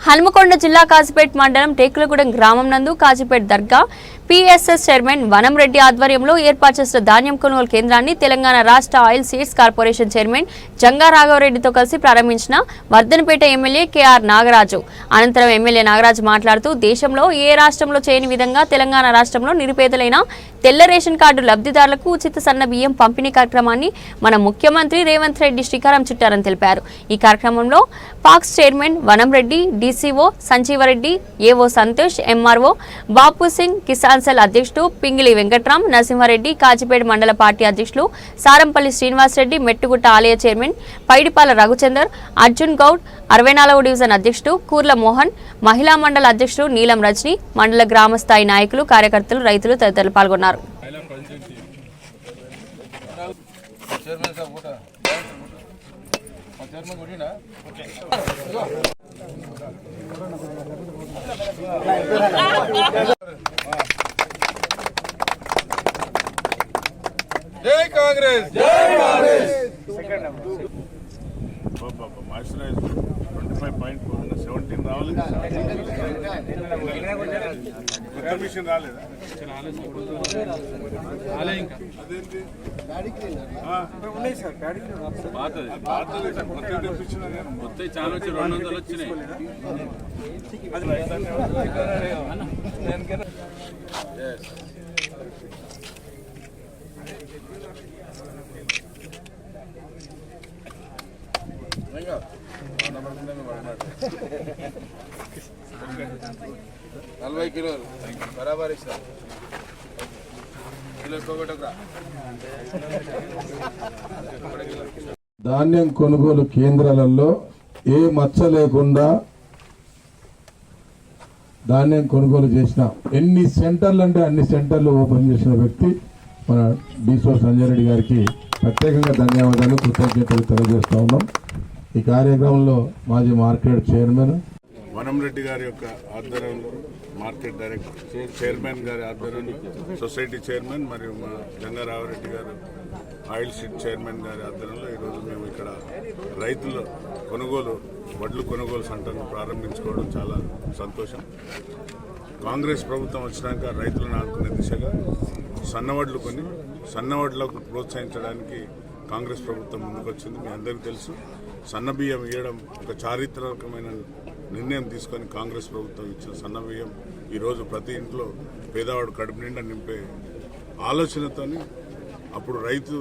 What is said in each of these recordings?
హనుమకొండ జిల్లా కాజీపేట్ మండలం టేకులగూడెం గ్రామం నందు కాజీపేట్ దర్గా పిఎస్ఎస్ చైర్మన్ వనం రెడ్డి ఆధ్వర్యంలో ఏర్పాటు చేసిన ధాన్యం కొనుగోలు కేంద్రాన్ని తెలంగాణ రాష్ట్ర oil seeds corporation chairman Janga రాఘవరెడ్డితో కలిసి ప్రారంభించిన వర్ధనపేట ఎమ్మెల్యే కెఆర్ నాగరాజు. అనంతరం ఎమ్మెల్యే నాగరాజు మాట్లాడుతూ దేశంలో ఏ రాష్ట్రంలో చేయని విధంగా తెలంగాణ రాష్ట్రంలో నిరుపేదలైన తెల్ల రేషన్ కార్డు లబ్ధిదారులకు ఉచిత సన్న బియ్యం పంపిణీ కార్యక్రమాన్ని మన ముఖ్యమంత్రి రేవంత్ రెడ్డి శ్రీకారం చుట్టారని తెలిపారు. ఈ కార్యక్రమంలో PACS chairman Vanam Reddy DCO Sanjeevreddy AO Santosh MRO Bapu Singh Kisan council అధ్యక్షుడు పింగిలి వెంకట్రాం నరసింహారెడ్డి కాచిపేట మండల పార్టీ అధ్యక్షులు సారంపల్లి శ్రీనివాసరెడ్డి మెట్టుగుట్ట ఆలయ చైర్మన్ పైడిపాల రఘుచందర్ అర్జున్ గౌడ్ అరవై నాలుగవ డివిజన్ అధ్యక్షుడు కూర్ల మోహన్ మహిళా మండల అధ్యక్షుడు నీలం రజని మండల గ్రామస్థాయి నాయకులు కార్యకర్తలు రైతులు తదితరులు పాల్గొన్నారు. చైర్మన్ సార్ ఫోటో మా చైర్మన్ కొట్టిండా జై Congress moisturise twenty five point four seventeen రావాలి కొత్త మిషన్ రాలేదా అదేంటి ఆ, పాతది అది పాతది కొత్తది తెప్పించినా నేను. మొత్తం చాలా వచ్చి రెండు వందలు వచ్చినాయి. నలభై కిలోలు బరాబర్ ఇస్తా ధాన్యం కొనుగోలు కేంద్రాలలో ఏ మచ్చ లేకుండా ధాన్యం కొనుగోలు చేసిన ఎన్ని సెంటర్లు అంటే అన్ని సెంటర్లు ఓపెన్ చేసిన వ్యక్తి మన డీసో సంజయ్ రెడ్డి గారికి ప్రత్యేకంగా ధన్యవాదాలు కృతజ్ఞతలు తెలియజేస్తూ ఉన్నాం. ఈ కార్యక్రమంలో మాజీ మార్కెట్ చైర్మన్ వనంరెడ్డి గారి యొక్క ఆధ్వర్యంలో మార్కెట్ డైరెక్టర్ చైర్మన్ గారి ఆధ్వర్యంలో సొసైటీ చైర్మన్ మరియు మా గంగారావరెడ్డి గారు ఆయిల్ సీడ్ చైర్మన్ గారి ఆధ్వర్యంలో ఈరోజు మేము ఇక్కడ రైతుల కొనుగోలు వడ్లు కొనుగోలు సెంటర్ను ప్రారంభించుకోవడం చాలా సంతోషం. కాంగ్రెస్ ప్రభుత్వం వచ్చినాక రైతులను ఆదుకునే దిశగా సన్నవడ్లు కొని సన్నవడ్లకు ప్రోత్సహించడానికి కాంగ్రెస్ ప్రభుత్వం ముందుకొచ్చింది మీ అందరికీ తెలుసు. సన్న బియ్యం ఇవ్వడం ఒక చారిత్రాత్మకమైన నిర్ణయం తీసుకొని కాంగ్రెస్ ప్రభుత్వం ఇచ్చిన సన్నబియ్యం ఈరోజు ప్రతి ఇంట్లో పేదవాడు కడుపు నిండా నింపే ఆలోచనతోని అప్పుడు రైతు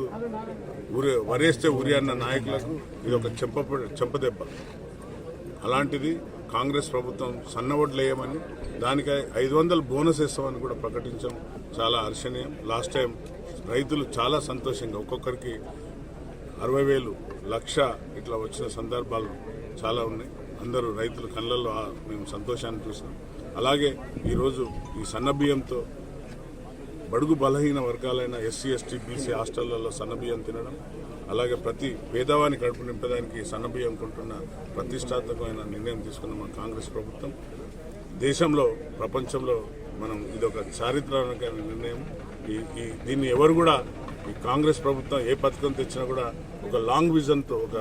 ఊరి వరేస్తే ఉరి అన్న నాయకులకు ఇది ఒక చెంప చెంపదెబ్బ అలాంటిది కాంగ్రెస్ ప్రభుత్వం సన్నవడ్లేయమని దానికి ఐదు వందలు బోనస్ ఇస్తామని కూడా ప్రకటించాం చాలా హర్షణీయం. లాస్ట్ టైం రైతులు చాలా సంతోషంగా ఒక్కొక్కరికి అరవై వేలు లక్ష ఇట్లా వచ్చిన సందర్భాలు చాలా ఉన్నాయి. అందరూ రైతుల కళ్ళల్లో మేము సంతోషాన్ని చూసాం అలాగే ఈరోజు ఈ సన్న బియ్యంతో బడుగు బలహీన వర్గాలైన ఎస్సీ ఎస్టీ బీసీ హాస్టళ్ళలో సన్నబియ్యం తినడం అలాగే ప్రతి పేదవాని కడుపు నింపడానికి సన్నబియ్యం కొంటున్న ప్రతిష్టాత్మకమైన నిర్ణయం తీసుకున్న మా కాంగ్రెస్ ప్రభుత్వం. దేశంలో ప్రపంచంలో మనం ఇది ఒక చారిత్రాత్మకమైన నిర్ణయం. ఈ ఈ దీన్ని ఎవరు కూడా ఈ కాంగ్రెస్ ప్రభుత్వం ఏ పథకం తెచ్చినా కూడా ఒక లాంగ్ విజన్తో ఒక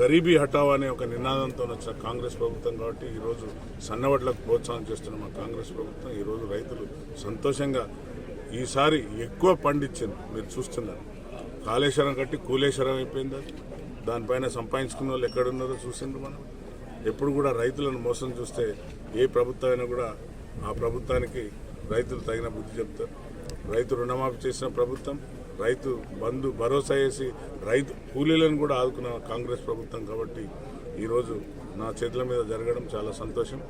గరీబీ హటావా అనే ఒక నినాదంతో వచ్చిన కాంగ్రెస్ ప్రభుత్వం కాబట్టి ఈరోజు సన్నవడ్లకు ప్రోత్సాహం చేస్తున్న మా కాంగ్రెస్ ప్రభుత్వం ఈరోజు రైతులు సంతోషంగా ఈసారి ఎక్కువ పండించింది మీరు చూస్తున్నారు. కాళేశ్వరం కట్టి కూలేశ్వరం అయిపోయింది? దానిపైన సంపాదించుకున్న వాళ్ళు ఎక్కడున్నారో చూసిండ్రు మనం? ఎప్పుడు కూడా రైతులను మోసం చూస్తే ఏ ప్రభుత్వం కూడా ఆ ప్రభుత్వానికి రైతులు తగిన బుద్ధి చెప్తారు. రైతు రుణమాఫీ చేసిన ప్రభుత్వం రైతు బంధు భరోసా వేసి రైతు కూలీలను కూడా ఆదుకున్న కాంగ్రెస్ ప్రభుత్వం కాబట్టి ఈరోజు నా చేతుల మీద జరగడం చాలా సంతోషం.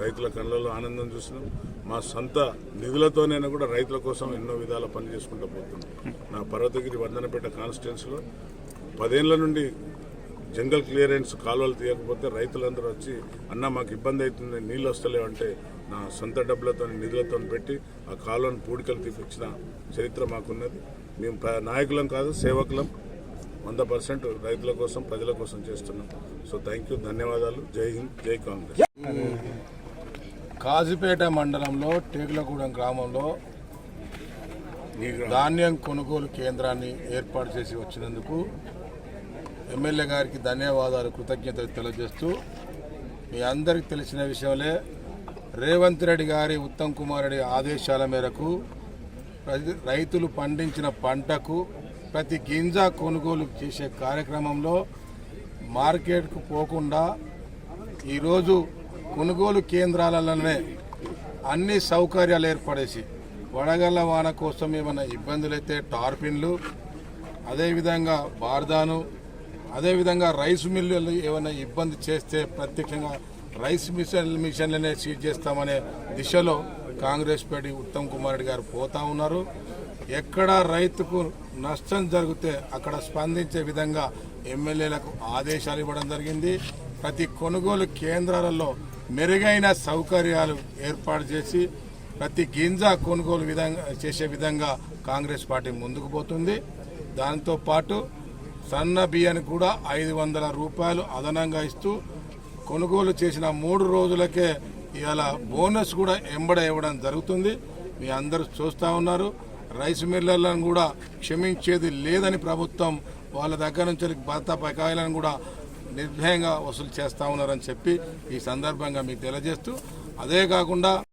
రైతుల కళ్ళల్లో ఆనందం చూసినాం. మా సొంత నిధులతోనైనా కూడా రైతుల కోసం ఎన్నో విధాల పని చేసుకుంటూ పోతున్నాం. నా పర్వతగిరి వర్ధనపేట కాన్స్టిట్యున్సీలో పదేళ్ళ నుండి జంగల్ క్లియరెన్స్ కాలువలు తీయకపోతే రైతులందరూ వచ్చి అన్న మాకు ఇబ్బంది అవుతుంది నీళ్ళు వస్తలేవంటే నా సొంత డబ్బులతో నిధులతో పెట్టి ఆ కాలువను పూడికలు తీపిచ్చిన చరిత్ర మాకున్నది. మేము నాయకులం కాదు సేవకులం. వంద పర్సెంట్ రైతుల కోసం ప్రజల కోసం చేస్తున్నాం. సో థ్యాంక్ యూ ధన్యవాదాలు. జై హింద్ జై కాంగ్రెస్. కాజీపేట మండలంలో టేకులగూడెం గ్రామంలో ధాన్యం కొనుగోలు కేంద్రాన్ని ఏర్పాటు చేసి వచ్చినందుకు ఎమ్మెల్యే గారికి ధన్యవాదాలు కృతజ్ఞతలు తెలియజేస్తూ మీ అందరికి తెలిసిన విషయంలో. రేవంత్ రెడ్డి గారి ఉత్తమ్ కుమార్ రెడ్డి ఆదేశాల మేరకు రైతులు పండించిన పంటకు ప్రతి గింజ కొనుగోలు చేసే కార్యక్రమంలో మార్కెట్కు పోకుండా ఈరోజు కొనుగోలు కేంద్రాలలోనే అన్ని సౌకర్యాలు ఏర్పడేసి వడగళ్ళ వాన కోసం ఏమైనా ఇబ్బందులైతే టార్పిన్లు అదేవిధంగా బార్దాను అదేవిధంగా రైస్ మిల్లులు ఏమైనా ఇబ్బంది చేస్తే ప్రత్యక్షంగా రైస్ మిషన్ మిషన్లనే సీజ్ చేస్తామనే దిశలో కాంగ్రెస్ పార్టీ ఉత్తమ్ కుమార్ రెడ్డి గారు పోతా ఉన్నారు. ఎక్కడ రైతుకు నష్టం జరిగితే అక్కడ స్పందించే విధంగా ఎమ్మెల్యేలకు ఆదేశాలు ఇవ్వడం జరిగింది. ప్రతి కొనుగోలు కేంద్రాలలో మెరుగైన సౌకర్యాలు ఏర్పాటు చేసి ప్రతి గింజ కొనుగోలు విధంగా చేసే విధంగా కాంగ్రెస్ పార్టీ ముందుకు పోతుంది. దాంతో పాటు సన్న బియ్యానికి కూడా ఐదు వందల రూపాయలు అదనంగా ఇస్తూ కొనుగోలు చేసిన మూడు రోజులకే ఇవాళ బోనస్ కూడా ఎంబడ ఇవ్వడం జరుగుతుంది. మీ అందరూ చూస్తూ ఉన్నారు. రైస్ మిల్లర్లను కూడా క్షమించేది లేదని ప్రభుత్వం వాళ్ళ దగ్గర నుంచి భర్త బకాయిలను కూడా నిర్భయంగా వసూలు చేస్తా ఉన్నారని చెప్పి ఈ సందర్భంగా మీకు తెలియజేస్తూ అదే కాకుండా